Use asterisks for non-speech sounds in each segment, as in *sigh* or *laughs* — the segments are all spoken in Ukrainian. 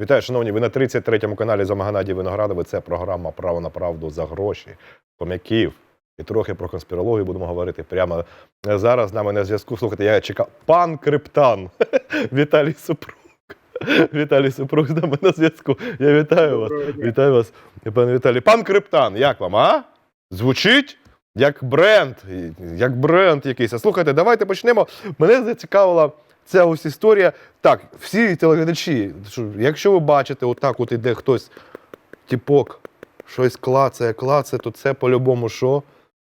Вітаю, шановні. Ви на 33-му каналі за Маганаді Виноградове. Це програма Право на правду за гроші, хом'яків. І трохи про конспірологію будемо говорити прямо зараз. З нами на зв'язку. Слухайте, я чекав. Пан Криптан. *laughs* Віталій Супруг. Віталій Супруг з нами на зв'язку. Я вітаю вас. Вітаю вас, пане Віталій. Пан Криптан, як вам, а? Звучить як бренд, як бренд якийсь. А слухайте, давайте почнемо. Мене зацікавила ця ось історія. Так, всі телеглядачі, якщо ви бачите, отак от іде хтось, тіпок, щось клацає, клацає, то це по-любому що?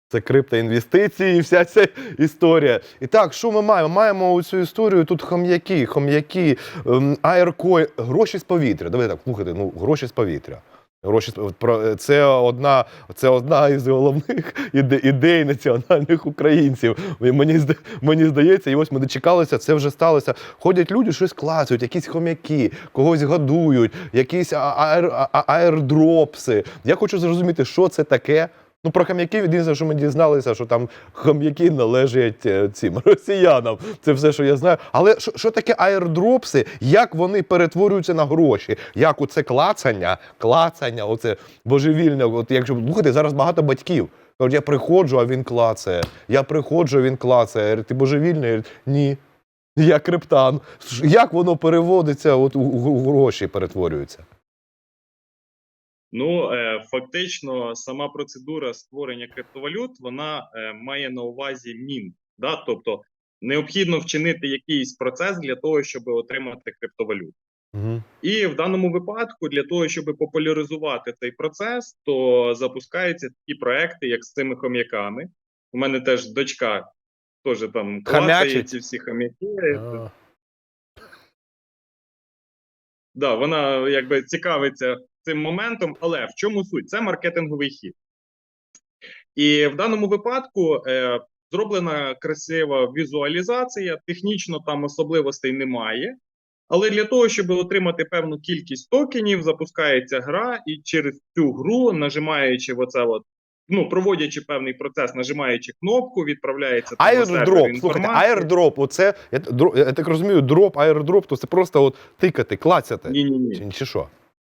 Це криптоінвестиції і вся ця історія. І так, що ми маємо? Маємо цю історію. Тут хом'яки, хом'яки, ем, аеркой, гроші з повітря. Давайте так, слухайте, ну гроші з повітря. Гроші про- це одна, це одна із головних іде, ідей національних українців. Мені мені здається, і ось ми дочекалися, це вже сталося. Ходять люди, щось клацають, якісь хом'яки, когось годують, якісь аер, аердропси. Я хочу зрозуміти, що це таке. Ну, про хом'яків єдине, що ми дізналися, що там хом'яки належать е, цим росіянам. Це все, що я знаю. Але що, що таке аердропси? Як вони перетворюються на гроші? Як оце клацання, клацання, оце божевільне. От якщо слухайте, зараз багато батьків. Кажуть, я приходжу, а він клацає. Я приходжу, а він клацає. Ти божевільний? Ні. Я криптан. Як воно переводиться, от у гроші перетворюється? Ну е, фактично, сама процедура створення криптовалют вона е, має на увазі мін. Да? Тобто необхідно вчинити якийсь процес для того, щоб отримати криптовалюту. Угу. І в даному випадку, для того, щоб популяризувати цей процес, то запускаються такі проекти, як з цими хом'яками. У мене теж дочка теж там клацає ці всі хом'яки. Да, вона якби цікавиться цим моментом, але в чому суть? Це маркетинговий хід. І в даному випадку е, зроблена красива візуалізація, технічно там особливостей немає. Але для того, щоб отримати певну кількість токенів, запускається гра, і через цю гру, нажимаючи в оце от, ну, проводячи певний процес, нажимаючи кнопку, відправляється Аердроп, слухайте, аердроп, оце, я, дро- я так розумію, дроп, аердроп, то це просто от тикати, клацяти. Ні, ні, ні. Чи, чи що?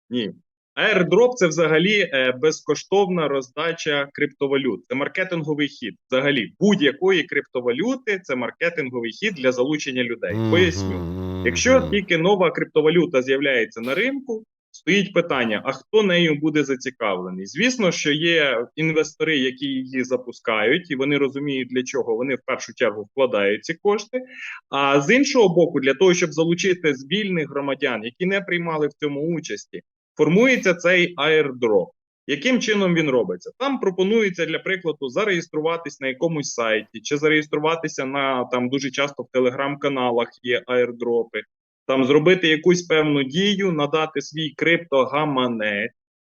Ні. Airdrop – це взагалі е, безкоштовна роздача криптовалют. Це маркетинговий хід. Взагалі, будь-якої криптовалюти це маркетинговий хід для залучення людей. Поясню. Якщо тільки нова криптовалюта з'являється на ринку, стоїть питання: а хто нею буде зацікавлений? Звісно, що є інвестори, які її запускають, і вони розуміють, для чого вони в першу чергу вкладають ці кошти. А з іншого боку, для того, щоб залучити з вільних громадян, які не приймали в цьому участі, формується цей аердроп. Яким чином він робиться? Там пропонується для прикладу зареєструватись на якомусь сайті, чи зареєструватися на там дуже часто в телеграм-каналах є аердропи, там зробити якусь певну дію, надати свій криптогаманець.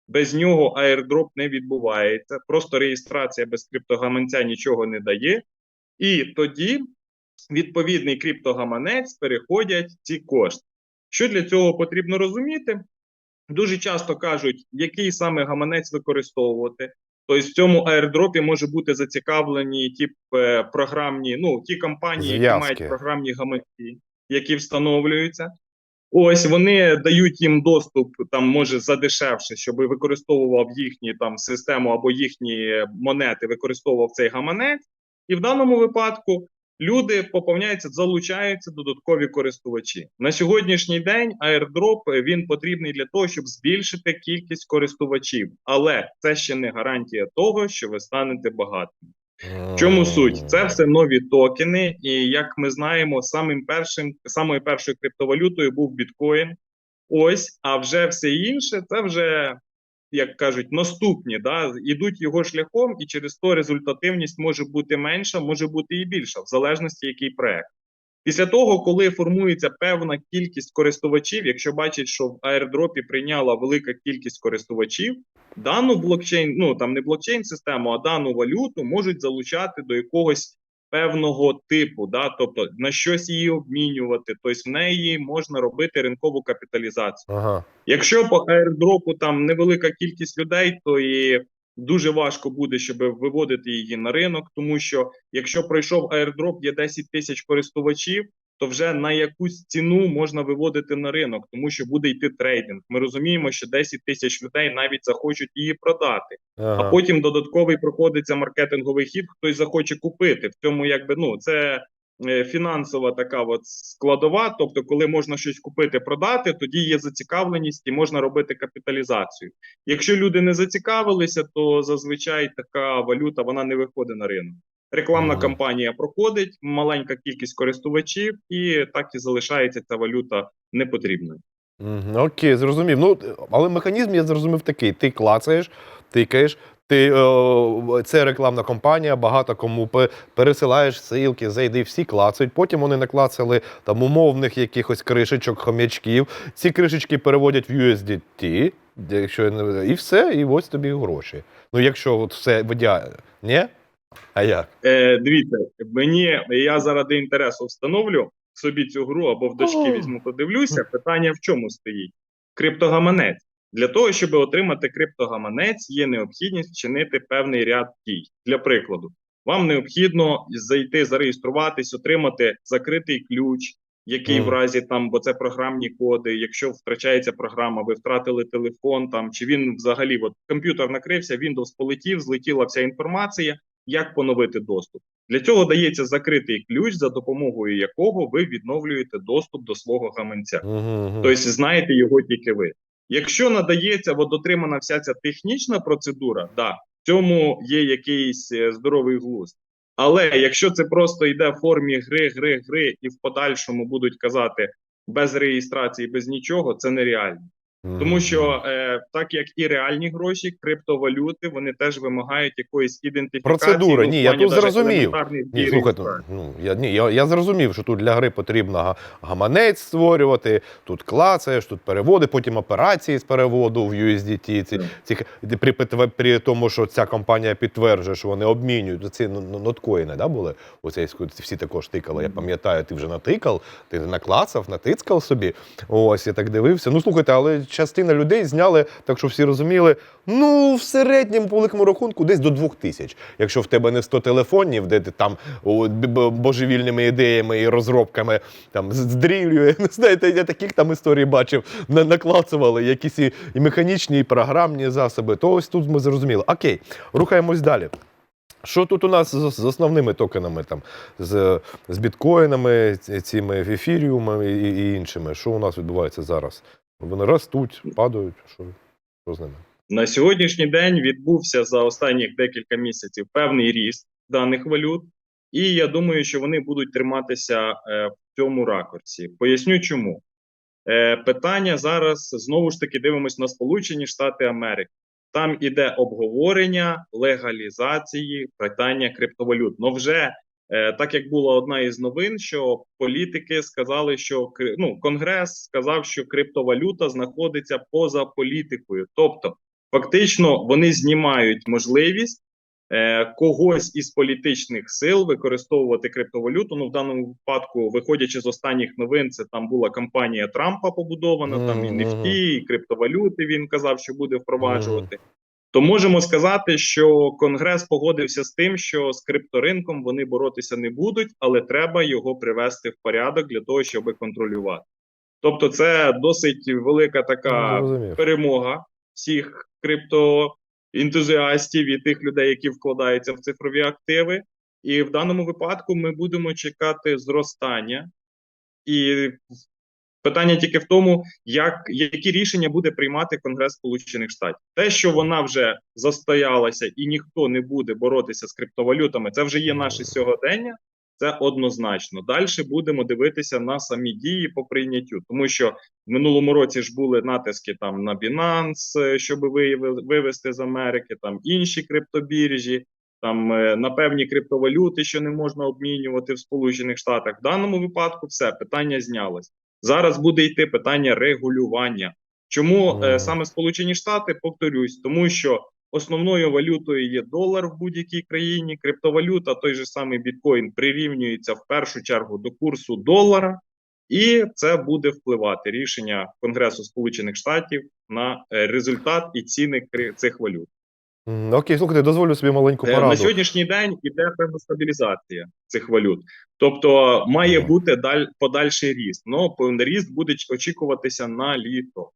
Без нього аердроп не відбувається. Просто реєстрація без криптогаманця нічого не дає. І тоді відповідний криптогаманець переходять ці кошти. Що для цього потрібно розуміти? Дуже часто кажуть, який саме гаманець використовувати. Тобто в цьому аердропі може бути зацікавлені ті е, програмні, ну ті компанії, які Зв'язки. мають програмні гаманці, які встановлюються. Ось вони дають їм доступ, там може задешевше, щоб використовував їхні там систему або їхні монети, використовував цей гаманець. І в даному випадку люди поповняються, залучаються додаткові користувачі. На сьогоднішній день airdrop е, він потрібний для того, щоб збільшити кількість користувачів, але це ще не гарантія того, що ви станете багатим. В чому суть? Це все нові токени, і як ми знаємо, самим першим, самою першою криптовалютою був біткоін. Ось, а вже все інше, це вже, як кажуть, наступні, да, ідуть його шляхом, і через то результативність може бути менша, може бути і більша, в залежності який проект. Після того, коли формується певна кількість користувачів, якщо бачать, що в аердропі прийняла велика кількість користувачів, дану блокчейн, ну там не блокчейн систему, а дану валюту можуть залучати до якогось певного типу, да, тобто на щось її обмінювати, тобто в неї можна робити ринкову капіталізацію. Ага. Якщо по аердропу там невелика кількість людей, то і дуже важко буде, щоб виводити її на ринок, тому що якщо пройшов аердроп, є 10 тисяч користувачів, то вже на якусь ціну можна виводити на ринок, тому що буде йти трейдинг. Ми розуміємо, що 10 тисяч людей навіть захочуть її продати, Ага. а потім додатковий проходиться маркетинговий хід. Хтось захоче купити. В цьому якби ну це е, фінансова така от складова. Тобто, коли можна щось купити, продати, тоді є зацікавленість і можна робити капіталізацію. Якщо люди не зацікавилися, то зазвичай така валюта вона не виходить на ринок. Рекламна Мгм. кампанія проходить, маленька кількість користувачів, і так і залишається ця валюта непотрібною. Окей, зрозумів. Ну, але механізм я зрозумів такий: ти клацаєш, тикаєш, ти, е, це рекламна кампанія, багато кому пересилаєш ссылки, зайди, всі клацають. Потім вони наклацали там умовних якихось кришечок, хомячків. Ці кришечки переводять в USDT, якщо і все, і ось тобі гроші. Ну, якщо от все в ідеалі. Ні? А як? Е, дивіться, мені я заради інтересу встановлю собі цю гру або в дочки візьму, подивлюся. Питання в чому стоїть? Криптогаманець. Для того, щоб отримати криптогаманець, є необхідність вчинити певний ряд дій. Для прикладу, вам необхідно зайти, зареєструватись, отримати закритий ключ, який Мгм. в разі там, бо це програмні коди. Якщо втрачається програма, ви втратили телефон, там чи він взагалі от комп'ютер накрився, Windows полетів, злетіла вся інформація. Як поновити доступ? Для цього дається закритий ключ, за допомогою якого ви відновлюєте доступ до свого гаманця. Угу, Тобто знаєте його тільки ви. Якщо надається от дотримана вся ця технічна процедура, да, в цьому є якийсь е, здоровий глузд. Але якщо це просто йде в формі гри, гри, гри, і в подальшому будуть казати без реєстрації, без нічого, це нереально. Тому що е, так як і реальні гроші, криптовалюти, вони теж вимагають якоїсь ідентифікації. Процедури. Ні, я тут зрозумів. Ні, слухайте, ну я ні, я, я зрозумів, що тут для гри потрібно гаманець створювати, тут клацаєш, тут переводи, потім операції з переводу в USDT. Ці, ці, при, при, тому, що ця компанія підтверджує, що вони обмінюють ці ноткоїни, да, були? Оце всі також тикали. Я пам'ятаю, ти вже натикав, ти наклацав, натицкав собі. Ось я так дивився. Ну слухайте, але частина людей зняли, так що всі розуміли. Ну, в середньому по великому рахунку десь до двох тисяч. Якщо в тебе не 100 телефонів, де ти там божевільними ідеями і розробками там здрілює. Ну, *laughs* Знаєте, я таких там історій бачив, на- наклацували якісь і, механічні, і програмні засоби. То ось тут ми зрозуміли. Окей, рухаємось далі. Що тут у нас з, основними токенами, там, з, з біткоїнами, цими ефіріумами і, і іншими? Що у нас відбувається зараз? Вони ростуть, падають. Що, що з ними? На сьогоднішній день відбувся за останніх декілька місяців певний ріст даних валют, і я думаю, що вони будуть триматися е, в цьому ракурсі. Поясню чому. Е, питання зараз знову ж таки дивимось на Сполучені Штати Америки. Там іде обговорення легалізації питання криптовалют. Ну вже так як була одна із новин, що політики сказали, що ну, Конгрес сказав, що криптовалюта знаходиться поза політикою, тобто фактично вони знімають можливість е, когось із політичних сил використовувати криптовалюту. Ну в даному випадку, виходячи з останніх новин, це там була кампанія Трампа побудована. Там і Мгм, NFT, мгм. і криптовалюти він казав, що буде впроваджувати. То можемо сказати, що Конгрес погодився з тим, що з крипторинком вони боротися не будуть, але треба його привести в порядок для того, щоб контролювати. Тобто, це досить велика така перемога всіх криптоентузіастів і тих людей, які вкладаються в цифрові активи. І в даному випадку ми будемо чекати зростання. І питання тільки в тому, як які рішення буде приймати Конгрес Сполучених Штатів. Те, що вона вже застоялася і ніхто не буде боротися з криптовалютами, це вже є наше сьогодення. Це однозначно. Далі будемо дивитися на самі дії по прийняттю, тому що в минулому році ж були натиски там на Binance, е, щоб вивести з Америки, там інші криптобіржі, там е, на певні криптовалюти, що не можна обмінювати в Сполучених Штатах. В даному випадку все питання знялось. Зараз буде йти питання регулювання. Чому е, саме Сполучені Штати? Повторюсь, тому що основною валютою є долар в будь-якій країні. Криптовалюта, той же самий біткоін, прирівнюється в першу чергу до курсу долара, і це буде впливати рішення Конгресу Сполучених Штатів на е, результат і ціни кри- цих валют. Окей, слухайте, дозволю собі маленьку Е, пораду. На сьогоднішній день іде певна стабілізація цих валют. Тобто має бути даль, подальший ріст. Ну, ріст буде очікуватися на літо.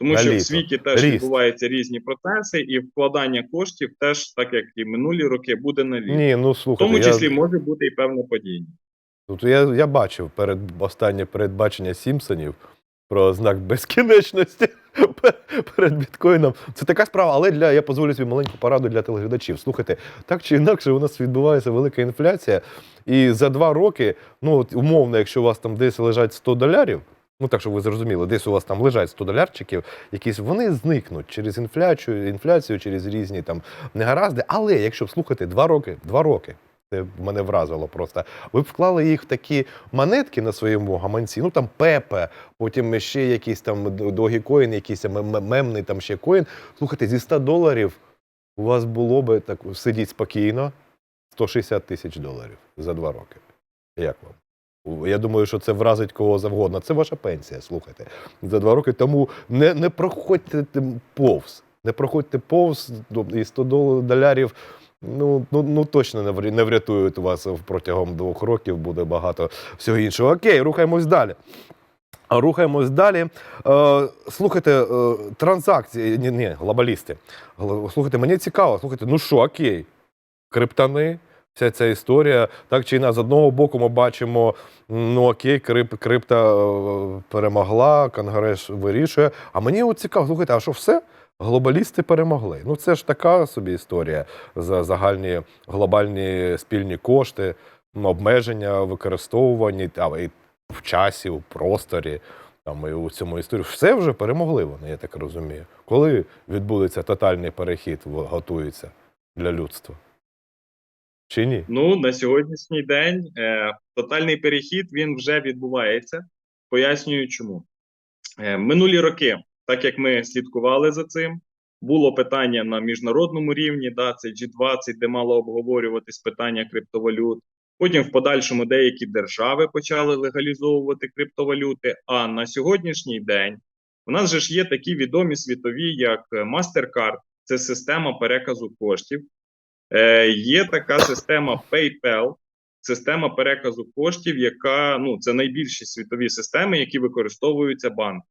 Тому На що літо. в світі теж Ріст. відбуваються різні процеси, і вкладання коштів теж, так як і минулі роки, буде на літо. Ні, ну В тому числі я, може бути і певне падіння. Тут я, я бачив перед останнє передбачення Сімпсонів про знак безкінечності *laughs* перед біткоїном. Це така справа, але для я дозволю собі маленьку пораду для телеглядачів. Слухайте, так чи інакше, у нас відбувається велика інфляція, і за два роки, ну от умовно, якщо у вас там десь лежать 100 долярів. Ну так, щоб ви зрозуміли, десь у вас там лежать 100 долярчиків, якісь вони зникнуть через інфляцію, інфляцію, через різні там негаразди. Але якщо слухати два роки, два роки, це мене вразило просто. Ви б вклали їх в такі монетки на своєму гаманці, ну там Пепе, потім ще якийсь там Догікоін, якийсь мемний там ще коін. Слухайте, зі 100 доларів у вас було би так сидіть спокійно 160 тисяч доларів за два роки. Як вам? Я думаю, що це вразить кого завгодно. Це ваша пенсія, слухайте. За два роки. Тому не, не проходьте повз. Не проходьте повз ну, і 100 дол- долярів. Ну, ну, ну точно не врятують вас протягом двох років, буде багато всього іншого. Окей, рухаємось далі. Рухаємось далі. Е, слухайте, е, транзакції, ні, ні, глобалісти. Слухайте, мені цікаво, слухайте, ну що, окей, криптани, вся ця історія. Так чи інакше, з одного боку, ми бачимо, ну окей, крип, крипта е, перемогла, Конгрес вирішує. А мені от цікаво, слухайте, а що все? Глобалісти перемогли. Ну це ж така собі історія за загальні глобальні спільні кошти, обмеження використовувані та, і в часі, у просторі. Там і у цьому історії все вже перемогли вони, я так розумію. Коли відбудеться тотальний перехід, готується для людства? Чи ні? Ну на сьогоднішній день е, тотальний перехід він вже відбувається. Пояснюю, чому е, минулі роки, так як ми слідкували за цим, було питання на міжнародному рівні. Да, це G20, де мало обговорюватись питання криптовалют. Потім в подальшому деякі держави почали легалізовувати криптовалюти. А на сьогоднішній день у нас же ж є такі відомі світові, як MasterCard, це система переказу коштів. Е, є така система PayPal, система переказу коштів, яка ну це найбільші світові системи, які використовуються банк.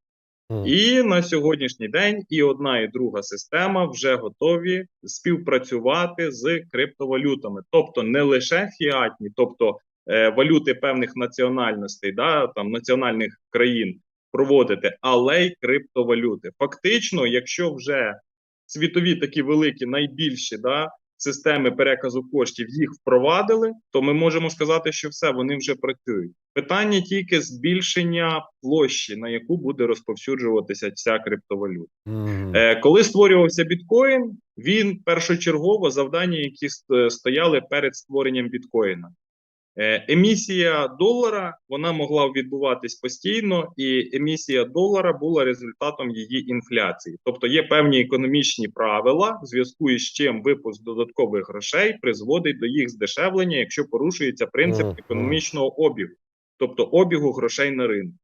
І на сьогоднішній день і одна, і друга система вже готові співпрацювати з криптовалютами, тобто не лише фіатні, тобто е, валюти певних національностей, да, там національних країн проводити, але й криптовалюти. Фактично, якщо вже світові такі великі, найбільші да, системи переказу коштів їх впровадили, то ми можемо сказати, що все вони вже працюють. Питання тільки збільшення площі, на яку буде розповсюджуватися ця криптовалюта. Е, коли створювався біткоін, він першочергово завдання, які стояли перед створенням біткоїна. Е, емісія долара вона могла відбуватись постійно, і емісія долара була результатом її інфляції. Тобто є певні економічні правила, в зв'язку із чим випуск додаткових грошей призводить до їх здешевлення, якщо порушується принцип економічного обігу, тобто обігу грошей на ринку.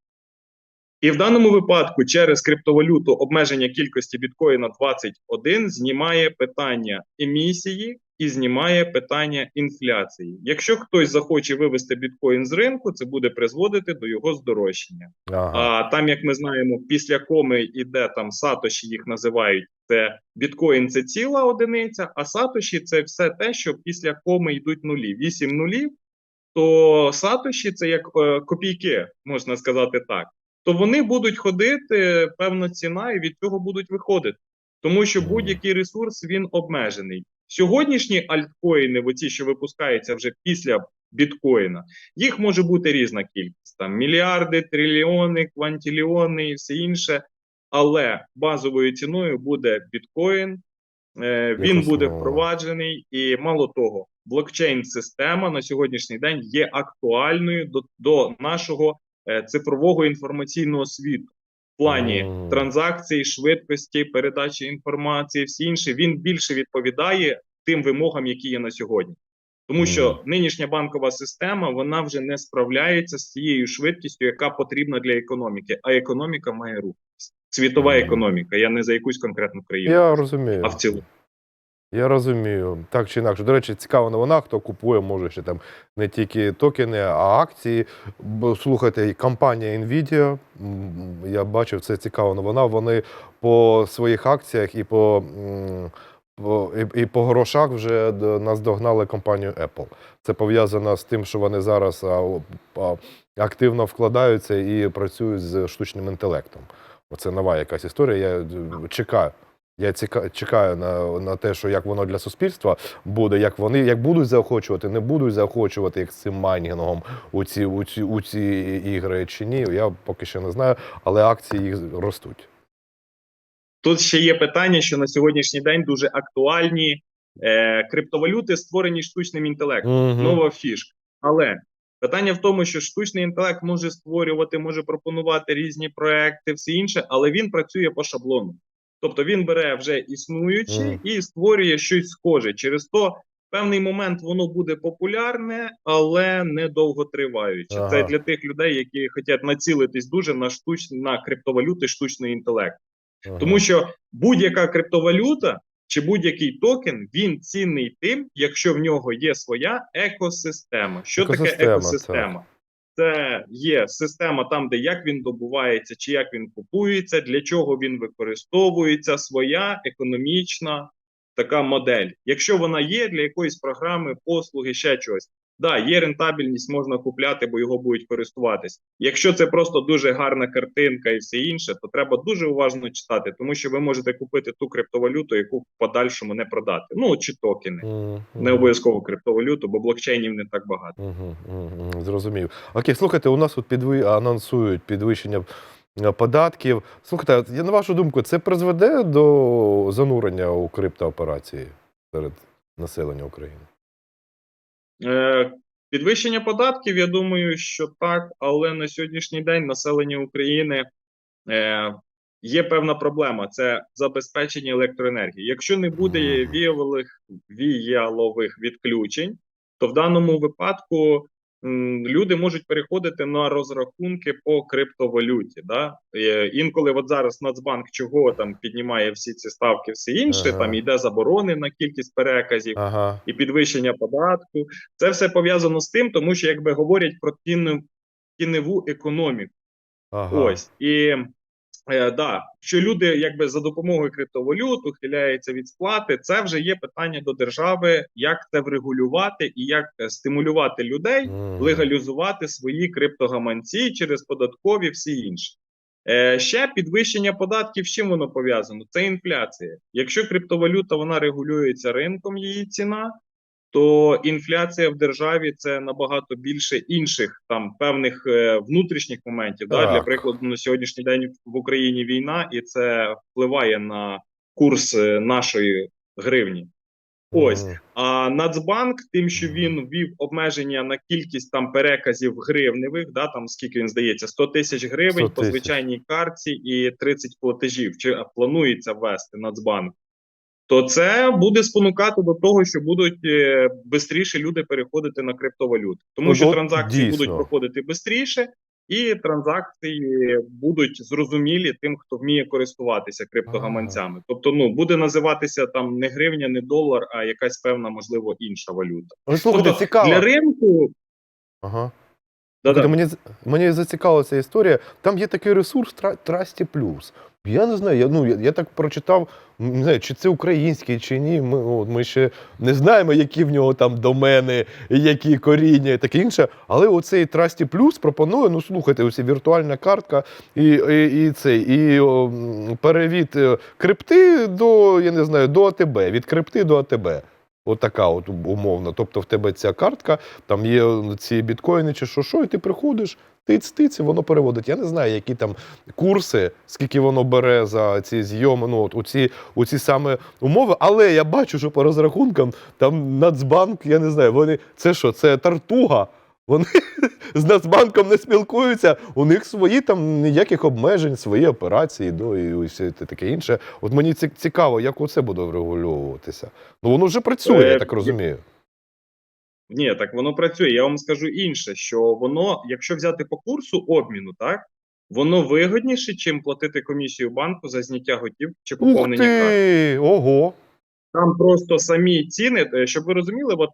І в даному випадку через криптовалюту обмеження кількості біткоїна 21 знімає питання емісії і знімає питання інфляції. Якщо хтось захоче вивести біткоін з ринку, це буде призводити до його здорожчання. Ага. А там, як ми знаємо, після коми іде там сатоші, їх називають. Це біткоін це ціла одиниця, а сатоші це все те, що після коми йдуть нулі. Вісім нулів, то сатоші це як е, копійки, можна сказати так. То вони будуть ходити, певна ціна, і від цього будуть виходити. Тому що будь-який ресурс він обмежений. Сьогоднішні альткоїни, оці, що випускаються вже після біткоїна, їх може бути різна кількість: там мільярди, трильйони, квантиліони і все інше. Але базовою ціною буде біткоін, е, він буде впроваджений, і мало того, блокчейн-система на сьогоднішній день є актуальною до, до нашого е, цифрового інформаційного світу. Плані Мгм. транзакцій, швидкості, передачі інформації, всі інше, він більше відповідає тим вимогам, які є на сьогодні. Тому що нинішня банкова система вона вже не справляється з цією швидкістю, яка потрібна для економіки. А економіка має рух. Світова економіка. Я не за якусь конкретну країну, Я розумію. а в цілому. Я розумію. Так чи інакше. До речі, цікава новина, хто купує, може ще там не тільки токени, а акції. Слухайте, компанія Nvidia, я бачив, це цікава новина. Вони по своїх акціях і по, і, і по грошах вже наздогнали компанію Apple. Це пов'язано з тим, що вони зараз активно вкладаються і працюють з штучним інтелектом. Оце нова якась історія. Я е, чекаю. Я ціка, чекаю на, на те, що як воно для суспільства буде, як вони як будуть заохочувати, не будуть заохочувати як з цим майнінгом у ці, у ці, у ці ігри чи ні. Я поки що не знаю, але акції їх ростуть. Тут ще є питання, що на сьогоднішній день дуже актуальні е, криптовалюти, створені штучним інтелектом. Мгм. Нова фішка. Але питання в тому, що штучний інтелект може створювати, може пропонувати різні проекти, все інше, але він працює по шаблону. Тобто він бере вже існуючі і створює щось схоже. Через то в певний момент воно буде популярне, але не довготриваюче. Це для тих людей, які хочуть націлитись дуже на штуч... на криптовалюти, штучний інтелект. Ага. Тому що будь-яка криптовалюта чи будь-який токен він цінний тим, якщо в нього є своя екосистема. Що таке Екосистема, екосистема? Це є система там, де як він добувається, чи як він купується, для чого він використовується, своя економічна така модель. Якщо вона є для якоїсь програми, послуги, ще чогось. Да, є рентабельність, можна купляти, бо його будуть користуватись. Якщо це просто дуже гарна картинка і все інше, то треба дуже уважно читати, тому що ви можете купити ту криптовалюту, яку в подальшому не продати. Ну чи токени, Мгм. не обов'язково криптовалюту, бо блокчейнів не так багато. Угу, угу, зрозумів. Окей, слухайте, у нас тут підви... анонсують підвищення е, податків. Слухайте, я на вашу думку, це призведе до занурення у криптооперації серед населення України? Е, підвищення податків, я думаю, що так, але на сьогоднішній день населення України е, є певна проблема: це забезпечення електроенергії. Якщо не буде віялових, віялових відключень, то в даному випадку люди можуть переходити на розрахунки по криптовалюті. Да? Е, інколи, от зараз Нацбанк чого там піднімає всі ці ставки, все інше, Ага. там йде заборони на кількість переказів Ага. і підвищення податку. Це все пов'язано з тим, тому що якби говорять про тінну, економіку. Ага. Ось і е, да, що люди якби за допомогою криптовалют ухиляються від сплати. Це вже є питання до держави, як це врегулювати і як е, стимулювати людей легалізувати свої криптогаманці через податкові всі інші. Е, ще підвищення податків, з чим воно пов'язано? Це інфляція. Якщо криптовалюта вона регулюється ринком, її ціна, то інфляція в державі це набагато більше інших там певних е, внутрішніх моментів. Да? Для прикладу, на сьогоднішній день в Україні війна, і це впливає на курс е, нашої гривні. Ось. А Нацбанк, тим, що він ввів обмеження на кількість там переказів гривневих, да там скільки він здається, 100 тисяч гривень 100 по звичайній картці і 30 платежів. Чи планується ввести Нацбанк? То це буде спонукати до того, що будуть швидше люди переходити на криптовалюту, тому Ну, що транзакції дійсно. будуть проходити швидше, і транзакції будуть зрозумілі тим, хто вміє користуватися криптогаманцями. Тобто, ну буде називатися там не гривня, не долар, а якась певна, можливо, інша валюта. Ну, слухайте, тобто, цікаво. для ринку Ага. да-да. Мені, з- мені зацікавила ця історія. Там є такий ресурс Тра- Трасті Плюс. Я не знаю, я, ну, я, я так прочитав, не знаю, чи це український, чи ні. Ми, от, ми ще не знаємо, які в нього там домени, які коріння і таке інше. Але оцей Трасті Плюс пропонує, ну слухайте, ось віртуальна картка і, і, і цей, і о, перевід е, крипти до, я не знаю, до АТБ, від крипти до АТБ. Отака от умовно. Тобто в тебе ця картка, там є ці біткоїни чи що, що, і ти приходиш, тиць-тиць, і воно переводить. Я не знаю, які там курси, скільки воно бере за ці зйоми, ну, от, у, ці, у ці саме умови. Але я бачу, що по розрахункам там Нацбанк, я не знаю, вони це що, це тартуга. Вони *laughs* з Нацбанком не спілкуються, у них свої там ніяких обмежень, свої операції, ну і все таке інше. От мені ці- цікаво, як оце буде врегульовуватися. Ну воно вже працює, я Е, так розумію. Ні, так воно працює. Я вам скажу інше, що воно, якщо взяти по курсу обміну, так воно вигодніше, чим платити комісію банку за зняття готівки чи Ух поповнення карти. ти! Ого! Там просто самі ціни, е, щоб ви розуміли, от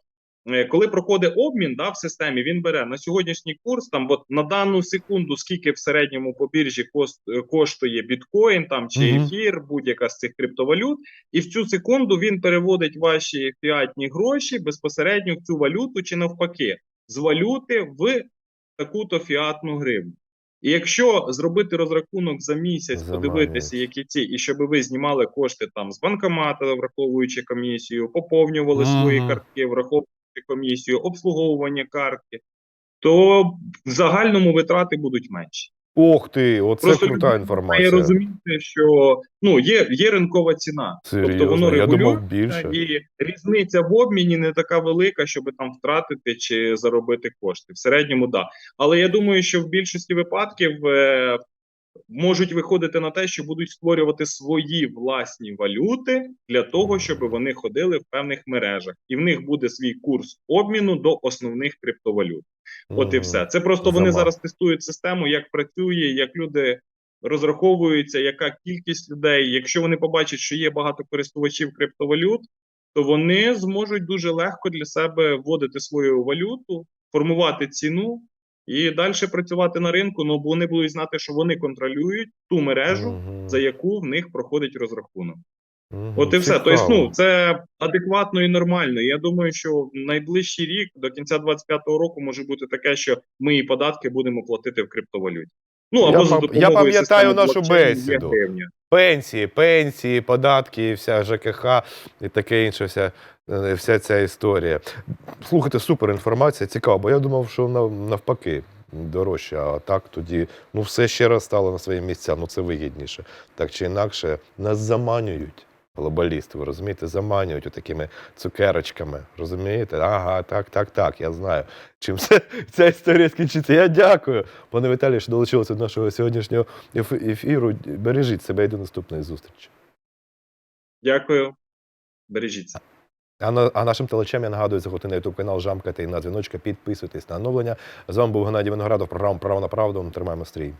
коли проходить обмін да, в системі, він бере на сьогоднішній курс, там от на дану секунду, скільки в середньому по біржі кост, е, коштує біткоін там чи ефір, будь-яка з цих криптовалют, і в цю секунду він переводить ваші фіатні гроші безпосередньо в цю валюту чи навпаки з валюти в таку-то фіатну гривню. І якщо зробити розрахунок за місяць, Заманюють. подивитися, які ці, і щоб ви знімали кошти там з банкомата, враховуючи комісію, поповнювали свої картки, враховуючи комісію, обслуговування картки, то в загальному витрати будуть менші. Ох ти, оце Просто крута інформація. Має розуміти, що ну є, є ринкова ціна, тобто воно Серйозно, я регулюється, і різниця в обміні не така велика, щоб там втратити чи заробити кошти. В середньому, да. Але я думаю, що в більшості випадків е, можуть виходити на те, що будуть створювати свої власні валюти для того, щоб вони ходили в певних мережах, і в них буде свій курс обміну до основних криптовалют. От і все. Це просто вони зараз тестують систему, як працює, як люди розраховуються, яка кількість людей. Якщо вони побачать, що є багато користувачів криптовалют, то вони зможуть дуже легко для себе вводити свою валюту, формувати ціну і далі працювати на ринку. Ну бо вони будуть знати, що вони контролюють ту мережу, Мгм. за яку в них проходить розрахунок. Мгм. От і все. Тобто, ну це адекватно і нормально. Я думаю, що в найближчий рік до кінця 25-го року може бути таке, що ми і податки будемо платити в криптовалюті. Ну Я або за пам- я пам'ятаю нашу бесіду. Пенсії, пенсії, податки, вся ЖКХ і таке інше, вся, е, вся ця історія. Слухайте, супер інформація, цікаво, бо я думав, що нав- навпаки дорожче, а так тоді ну все ще раз стало на свої місця, ну це вигідніше. Так чи інакше, нас заманюють. Глобалісти, ви розумієте, заманюють такими цукерочками. Розумієте? Ага, так, так, так, я знаю. Чим це, *laughs* ця історія скінчиться. Я дякую. Пане Віталію, що долучилися до нашого сьогоднішнього ефіру. Бережіть себе і до наступної зустрічі. Дякую, бережіться. А, на, а нашим телечам я нагадую, заходьте на YouTube канал Жамкати і на дзвіночка. Підписуйтесь на оновлення. З вами був Геннадій Виноградов, програма Право на правду. Тримаємо стрій.